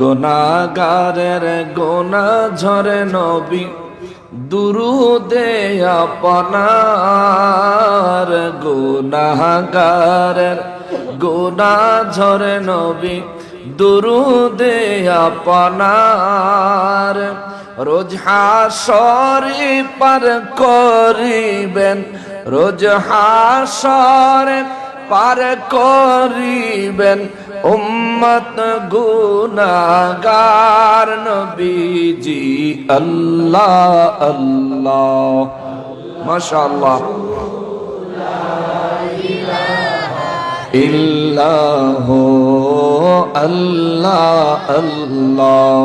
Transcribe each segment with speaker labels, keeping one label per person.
Speaker 1: গোনাগারের গোনা ঝরে নবী দে আপনার গোনাগারের গোনা ঝরে নবী দে আপনার রোজ হাসরি পার করিবেন রোজ হাসরে পার করিবেন উম্মত গুনাগার নবীজি আল্লাহ আল্লাহ মাশাআল্লাহ ইল্লাহ আল্লাহ আল্লাহ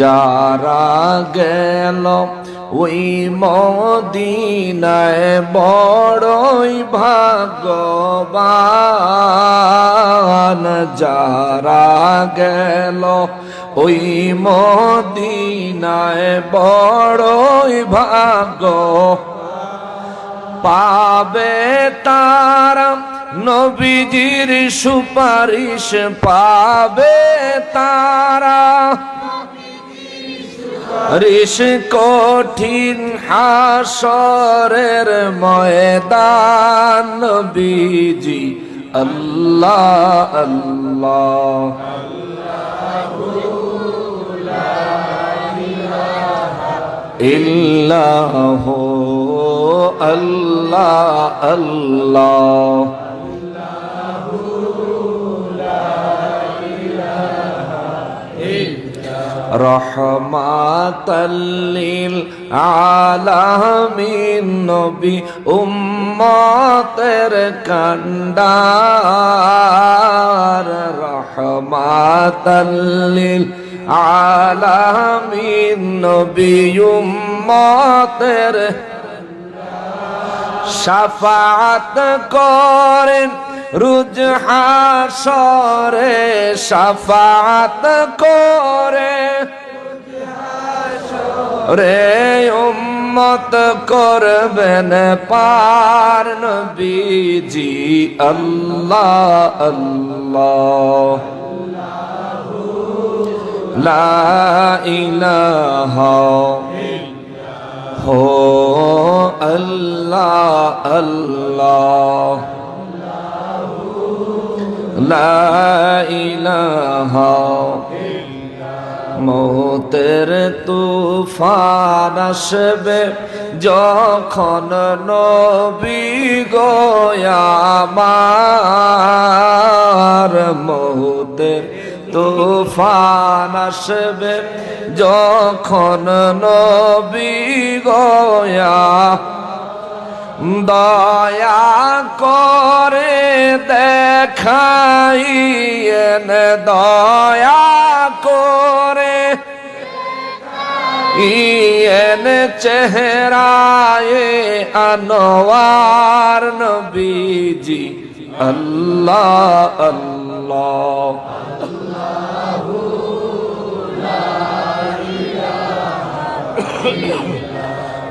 Speaker 1: যারা গেল ওই মদিনায় বড়ই ভাগবান যারা গেল ওই মদিনায় বড়ই ভাগ পাবে তারা নবীজির সুপারিশ পাবে তারা ঋষ কঠিন হাসরের ময়দান বিজি আল্লাহ আল্লাহ ইল্লাহ আল্লাহ আল্লাহ রহমাতাল্লিল আলামিন নবী উম্মতের কান্ডার রহমাতাল্লিল আলামিন নবী উম্মতের সাফাত করেন রুজহাসরে সাফাত করে রে উম্মত করবেন পার নবীজি আল্লাহ আল্লাহ লা ইলাহা হো আল্লাহ আল্লাহ মতের তু ফানসবে যখন নবী গয়ামার মহুতের তু ফানসবে যখন নবী গয়া দয়া করে দেখাইয়েন দয়া করে ইয়েন চেহারায় আনোয়ার নবীজি আল্লাহ আল্লাহ আল্লাহ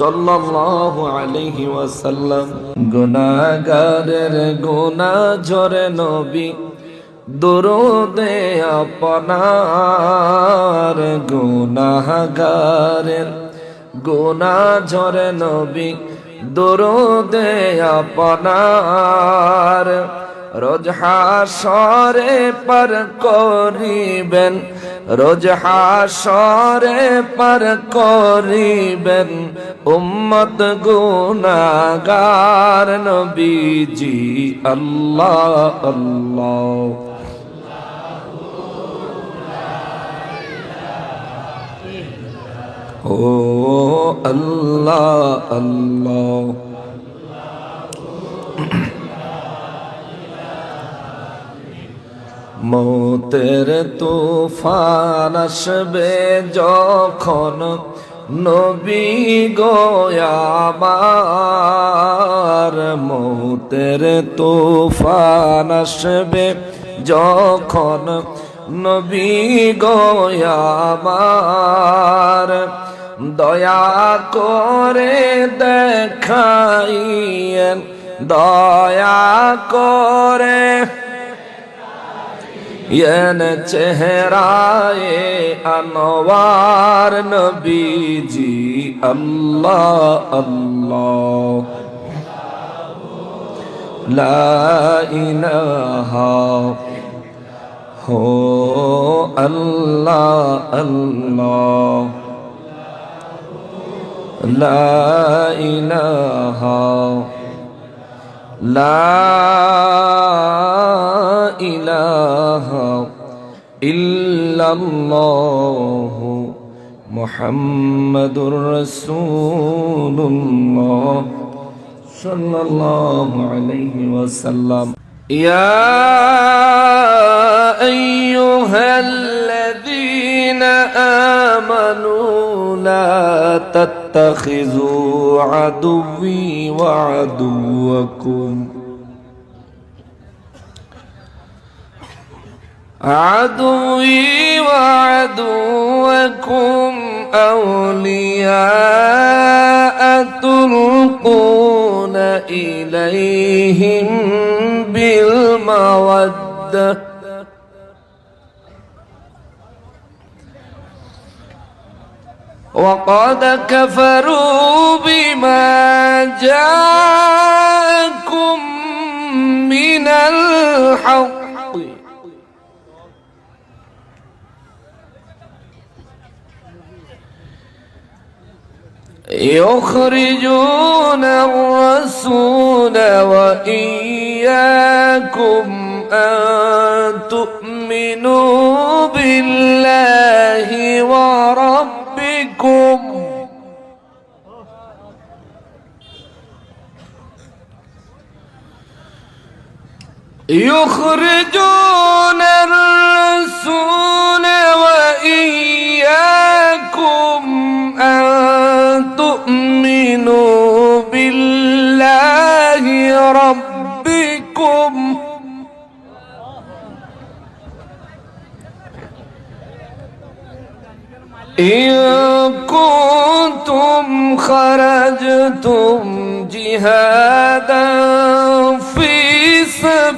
Speaker 1: সাল্লাল্লাহু আলাইহি ওয়াসাল্লাম গুনাহগারের গুনাহ ঝরে নবী দরুদে আপনার গুনাহগারের গুনাহ ঝরে নবী দরুদে আপনার রোজ হাসরে পর করিবেন রোজ হাসরে পর করিবেন উম্মত গুনাগার নবীজি আল্লাহ আল্লাহ ও আল্লাহ আল্লাহ মতের তুফান আসবে যখন নবী গোয়াবার মৌতের তোফান আসবে যখন নবী গোয়াবার দয়া করে দেখাইয়েন দয়া করে یان چہرائے انوار نبی جی اللہ اللہ لا الہ ہو اللہ اللہ لا الہ لا إله إلا الله محمد رسول الله صلى الله عليه وسلم يا أيها الذين آمنوا لا تتقوا تتخذوا عدوي وعدوكم عدوي وعدوكم أولياء تلقون إليهم بالمودة وقد كفروا بما جاءكم من الحق يخرجون الرسول وإياكم أن تؤمنوا بالله يخرجون الرسول وإياكم أن تؤمنوا بالله ربكم إن كنتم خرجتم جهادا في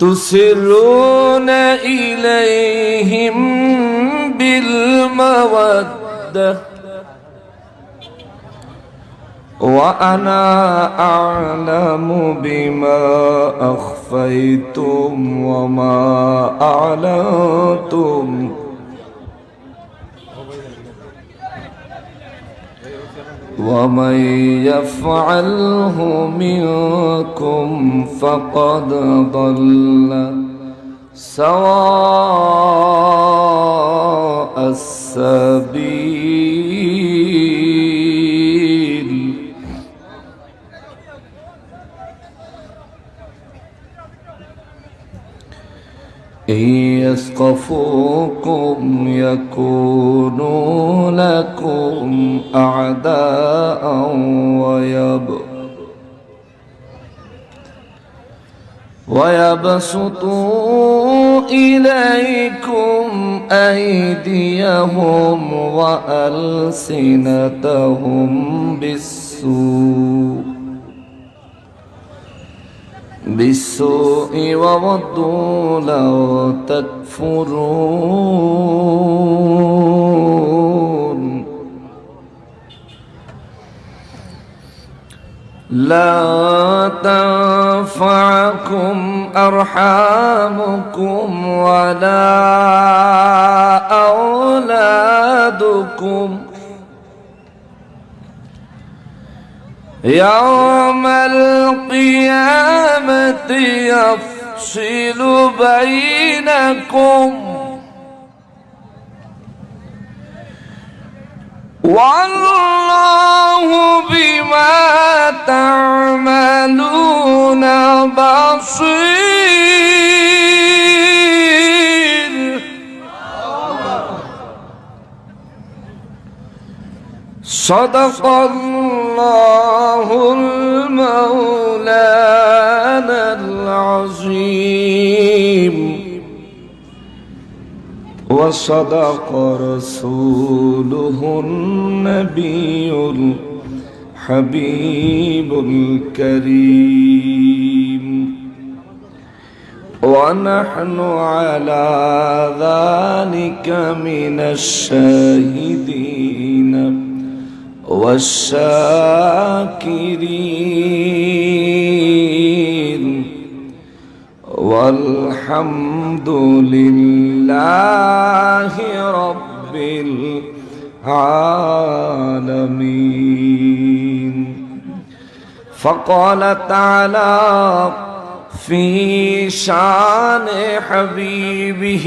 Speaker 1: تسرون إليهم بالمودة وأنا أعلم بما أخفيتم وما أعلنتم ومن يفعله منكم فقد ضل سواء السبيل قفوكم يكونوا لكم أعداء ويب ويبسطوا إليكم أيديهم وألسنتهم بالسوء بالسوء وودوا لو تكفرون لا تنفعكم أرحامكم ولا أولادكم يوم القيامة يفصل بينكم والله بما تعملون بصير صدق الله المولانا العظيم وصدق رسوله النبي الحبيب الكريم ونحن على ذلك من الشاهدين والشاكرين والحمد لله رب العالمين فقال تعالى في شان حبيبه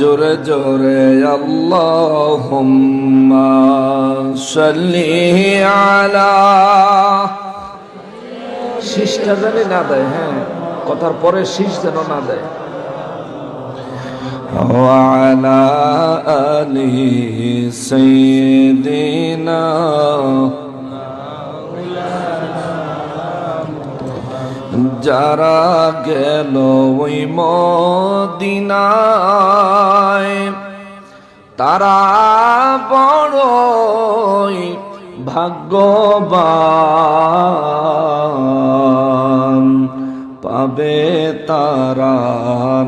Speaker 1: জোরে জোরে শিষ্টা সাল্লি
Speaker 2: জানি না দেয় হ্যাঁ কথার পরে শীষ যেন না দেয়
Speaker 1: وعلى آل سيدنا যারা গেল ওই মদিনায় তারা বড়ই ভাগ্যবান পাবে তারা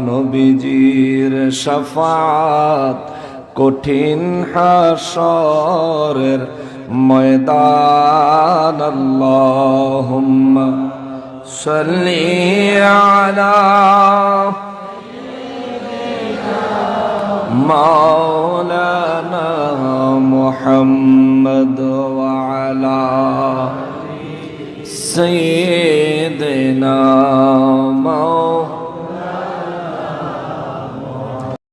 Speaker 1: নবীজির শফাত কঠিন হাসরের ময়দান আল্লাহুম্মা صلي على مولانا محمد وعلى سيدنا مولانا